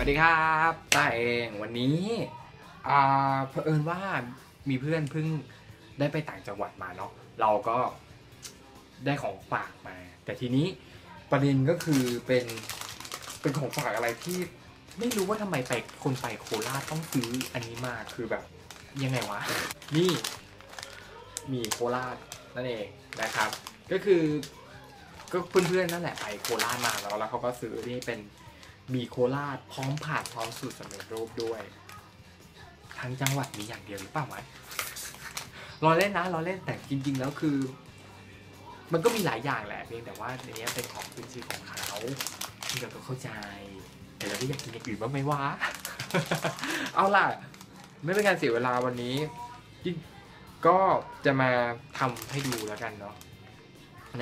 สวัสดีครับตาเองวันนี้อ่าเผอิญว่ามีเพื่อนเพิ่งได้ไปต่างจังหวัดมาเนาะเราก็ได้ของฝากมา แต่ทีนี้ประเด็นก็คือเป็นเป็นของฝากอะไรที่ไม่รู้ว่าทำไมไปคนไปโคราชต้องซื้ออันนี้มาคือแบบยังไงวะ นี่มีโคราชนั่นเองนะครับ ก็คือก็เพื่อนๆนั่นแหละไปโคราชมาแล้วแล้วเขาก็ซื้อนี่เป็น มีโคราชพร้อมผัดพร้อมสูตรสำเร็จรูปด้วยทั้งจังหวัดมีอย่างเดียวหรือเปล่าวะรอเล่นนะรอเล่นแต่จริง ๆ แล้วคือ มันก็มีหลายอย่างแหละเพียงแต่ว่าในนี้เป็นของขึ้นชื่อของเขาที่เราก็เข้าใจ แต่เราก็อยากกินอย่างอื่นบ้างไหมวะเอาล่ะ ไม่เป็นการเสียเวลาวันนี้ก็จะมาทำให้ดูแล้วกันเนาะ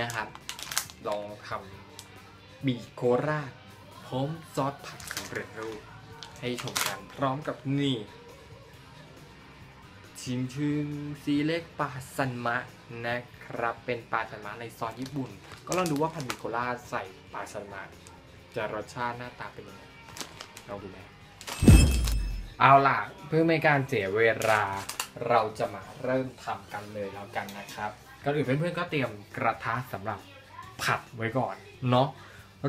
นะครับ ลองทำหมี่โคราช พร้อมซอสผักสำเร็จรูป ให้ชมกันพร้อมกับนี่ชิมชึงซีเล็กปลาซันมะนะครับ เป็นปลาซันมะในซอสญี่ปุ่น ก็ลองดูว่าพันมิโคล่าใส่ปลาซันมะจะรสชาติหน้าตาเป็นยังไงลองดูไหมเอาล่ะเพื่อไม่การเสียเวลาเราจะมาเริ่มทำกันเลยแล้วกันนะครับก่อนอื่นเพื่อนๆก็เตรียมกระทะสำหรับผัดไว้ก่อนเนาะ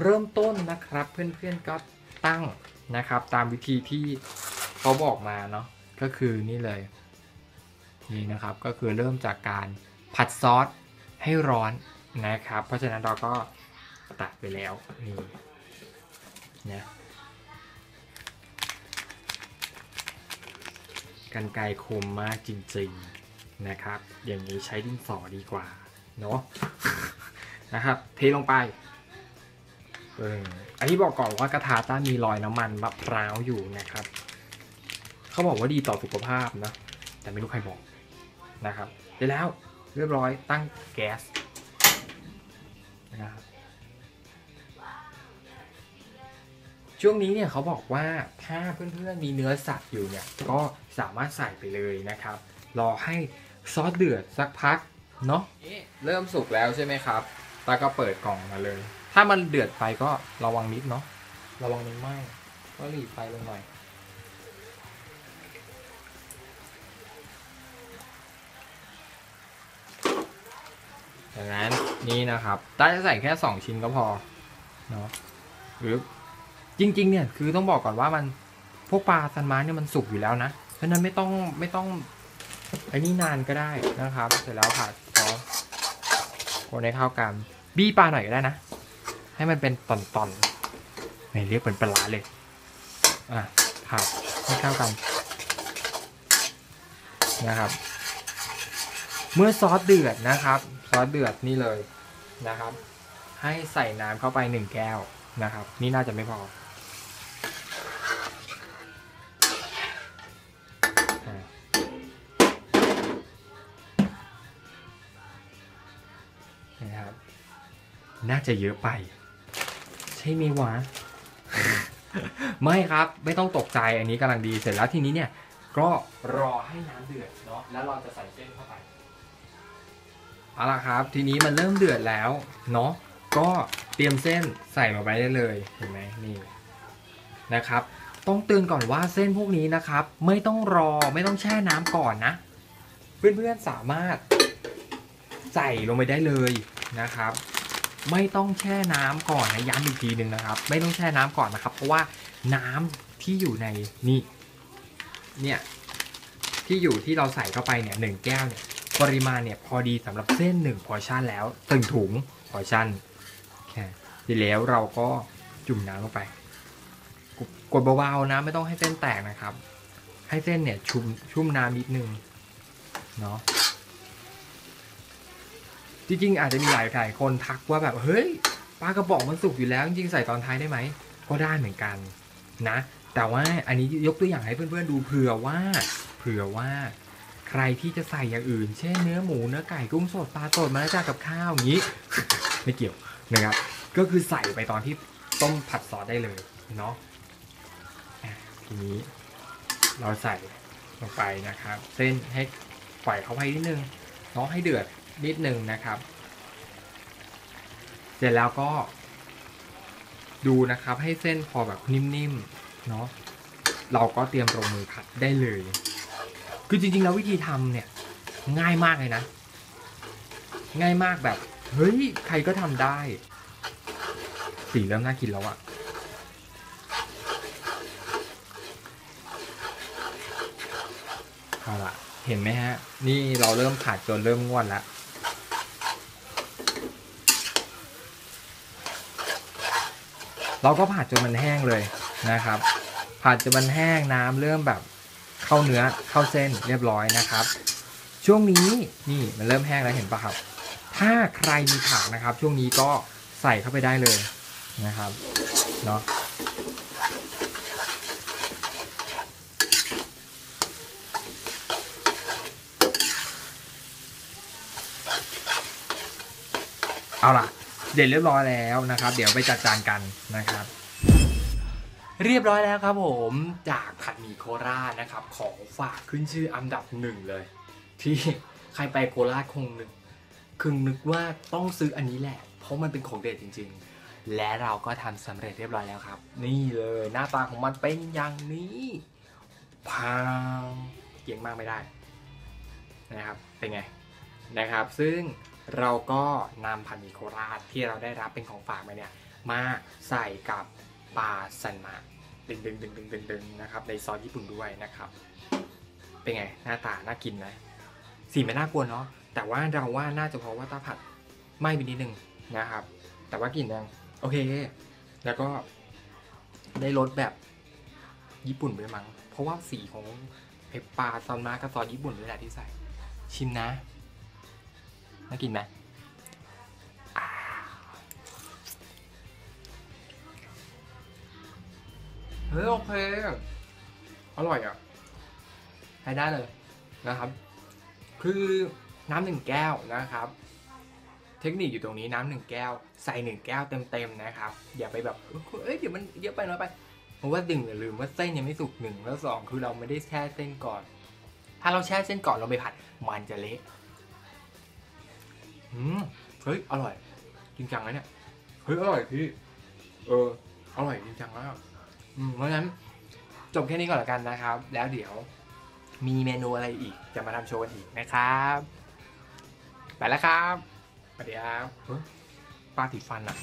เริ่มต้นนะครับเพื่อนๆก็ตั้งนะครับ ตามวิธีที่เขาบอกมาเนาะก็คือนี่เลยนี่นะครับก็คือเริ่มจากการผัดซอสให้ร้อนนะครับ เพราะฉะนั้นเราก็ตัดไปแล้วนี่นะกันไกรคมมากจริงๆนะครับ อย่างนี้ใช้ดินสอดีกว่าเนาะนะครับ เทลงไป อออันนี้บอกก่อนว่ากระทะต้ามีรอยน้ำมันมะพร้าวอยู่นะครับ เขาบอกว่าดีต่อสุขภาพนะ แต่ไม่รู้ใครบอกนะครับเสร็จแล้วเรียบร้อยตั้งแก๊สนะครับช่วงนี้เนี่ยเขาบอกว่าถ้าเพื่อนๆมีเนื้อสัตว์อยู่เนี่ยก็สามารถใส่ไปเลยนะครับ รอให้ซอสเดือดสักพักเนาะเริ่มสุกแล้วใช่ไหมครับตาก็เปิดกล่องมาเลย ถ้ามันเดือดไปก็ระวังนิดเนาะระวังมันไหม้ก็หลีไฟลงหน่อยดังนั้นนี่นะครับตาจะใส่แค่ 2 ชิ้นก็พอเนาะหรือจริง ๆ เนี่ยคือต้องบอกก่อนว่ามันพวกปลาซันมาเนี่ยมันสุกอยู่แล้วนะเพราะนั้นไม่ต้องไม่ต้องไอ้นี่นานก็ได้นะครับ เสร็จแล้วผัดซอคนให้เข้ากันบี้ปลาหน่อยก็ได้นะ ให้มันเป็นตอนๆไม่เรียกเป็นปลาร้าเลย อะผัดให้เข้ากันนะครับ เมื่อซอสเดือดนะครับ ซอสเดือดนี่เลยนะครับ ให้ใส่น้ำเข้าไปหนึ่งแก้วนะครับ นี่น่าจะไม่พอนะครับ น่าจะเยอะไป ใช่ไหมวะ ไม่ครับไม่ต้องตกใจอันนี้กำลังดีเสร็จแล้วทีนี้เนี่ย ก็รอให้น้ำเดือดเนาะแล้วเราจะใส่เส้นเข้าไปเอาละครับ ทีนี้มันเริ่มเดือดแล้วเนาะก็เตรียมเส้นใส่ลงไปได้เลยเห็นไหมนี่นะครับ ต้องเตือนก่อนว่าเส้นพวกนี้นะครับ ไม่ต้องรอไม่ต้องแช่น้ำก่อนนะ เพื่อนๆสามารถใส่ลงไปได้เลยนะครับ ไม่ต้องแช่น้ำก่อนนะย้ำอีกทีหนึ่งนะครับ ไม่ต้องแช่น้ำก่อนนะครับ เพราะว่าน้ำที่อยู่ในนี่เนี่ยที่อยู่ที่เราใส่เข้าไปเนี่ยหนึ่งแก้วเนี่ยปริมาณเนี่ยพอดีสำหรับเส้นหนึ่งพอชั่นแล้วตึงถุงพอชั่นแค่ทีแล้วเราก็จุ่มน้ำลงไปกกดเบาๆนะไม่ต้องให้เส้นแตกนะครับ ให้เส้นเนี่ยชุ่มชุ่มน้ำนิดนึงเนาะ จริงๆอาจจะมีหลายหลายคนทักว่าแบบเฮ้ยปลากระบอกมันสุกอยู่แล้วจริงๆใส่ตอนท้ายได้ไหมก็ได้เหมือนกันนะ แต่ว่าอันนี้ยกตัวอย่างให้เพื่อนๆดูเผื่อว่าเผื่อว่าใครที่จะใส่อย่างอื่น เช่นเนื้อหมูเนื้อไก่กุ้งสดปลาสดมาแล้วจากกับข้าวอย่างนี้ ไม่เกี่ยวนะครับ ก็คือใส่ไปตอนที่ต้มผัดซอสได้เลยเนาะทีนี้เราใส่ลงไปนะครับ เส้นให้ปล่อยเขาไว้นิดนึงเนาะให้เดือด นิดหนึ่งนะครับ เสร็จแล้วก็ ดูนะครับให้เส้นพอแบบนิ่มๆเนาะเราก็เตรียมลงมือผัดได้เลย คือจริงๆแล้ววิธีทำเนี่ยง่ายมากเลยนะ ง่ายมากแบบ เฮ้ย ใครก็ทำได้ สีเริ่มน่ากินแล้วอะเอาละเห็นไหมฮะ นี่เราเริ่มผัดจนเริ่มง่วนแล้ว เราก็ผัดจนมันแห้งเลยนะครับ ผัดจนมันแห้งน้ำเริ่มแบบเข้าเนื้อเข้าเส้นเรียบร้อยนะครับ ช่วงนี้นี่มันเริ่มแห้งแล้วเห็นปะครับ ถ้าใครมีผักนะครับ ช่วงนี้ก็ใส่เข้าไปได้เลยนะครับเนาะเอาล่ะ เด็ดเรียบร้อยแล้วนะครับ เดี๋ยวไปจัดจานกันนะครับ เรียบร้อยแล้วครับผมจากผัดหมี่โคราชนะครับ ของฝากขึ้นชื่ออันดับหนึ่งเลย ที่ใครไปโคราชคงนึกคึงนึกว่าต้องซื้ออันนี้แหละ เพราะมันเป็นของเด็ดจริง ๆ และเราก็ทำสำเร็จเรียบร้อยแล้วครับ นี่เลยหน้าตาของมันเป็นอย่างนี้พังเกี่ยงมากไม่ได้นะครับ เป็นไงนะครับ ซึ่ง เราก็นำผัดหมี่โคราชที่เราได้รับเป็นของฝากมาเนี่ยมาใส่กับปลาสันมาดึงดึงดึงดึงดึงดึงนะครับในซอสญี่ปุ่นด้วยนะครับ เป็นไงหน้าตาน่ากินไหมสีไม่น่ากลัวเนาะแต่ว่าเราว่าน่าจะเพราะว่าตาผัดไหม้ไปนิดนึงนะครับ แต่ว่ากลิ่นยังโอเค แล้วก็ได้รสแบบญี่ปุ่นด้วยมั้งเพราะว่าสีของไอปลาซอนมากับซอสญี่ปุ่นนี่แหละที่ใส่ชิมนะ น่ากินไหมเฮ้ยโอเค อร่อยอะใช้ได้เลยนะครับ คือน้ำหนึ่งแก้วนะครับ เทคนิคอยู่ตรงนี้น้ำหนึ่งแก้ว ใส่หนึ่งแก้วเต็มๆนะครับ อย่าไปแบบ เอ้ยเดี๋ยวมันเยอะไปน้อยไป เพราะว่าดึงอย่าลืมว่าเส้นยังไม่สุกหนึ่งแล้วสองคือเราไม่ได้แช่เส้นก่อน ถ้าเราแช่เส้นก่อนเราไปผัดมันจะเละ อืมเฮ้ย อร่อย จริงจังนะเนี่ย เฮ้ย อร่อยพี่ เออ อร่อยจริงจังมากอืมเพราะฉะนั้นจบแค่นี้ก่อนละกันนะครับ แล้วเดี๋ยวมีเมนูอะไรอีก จะมาทำโชว์กันอีกนะครับ ไปแล้วครับสวัสดีครับปลาติดฟันอะ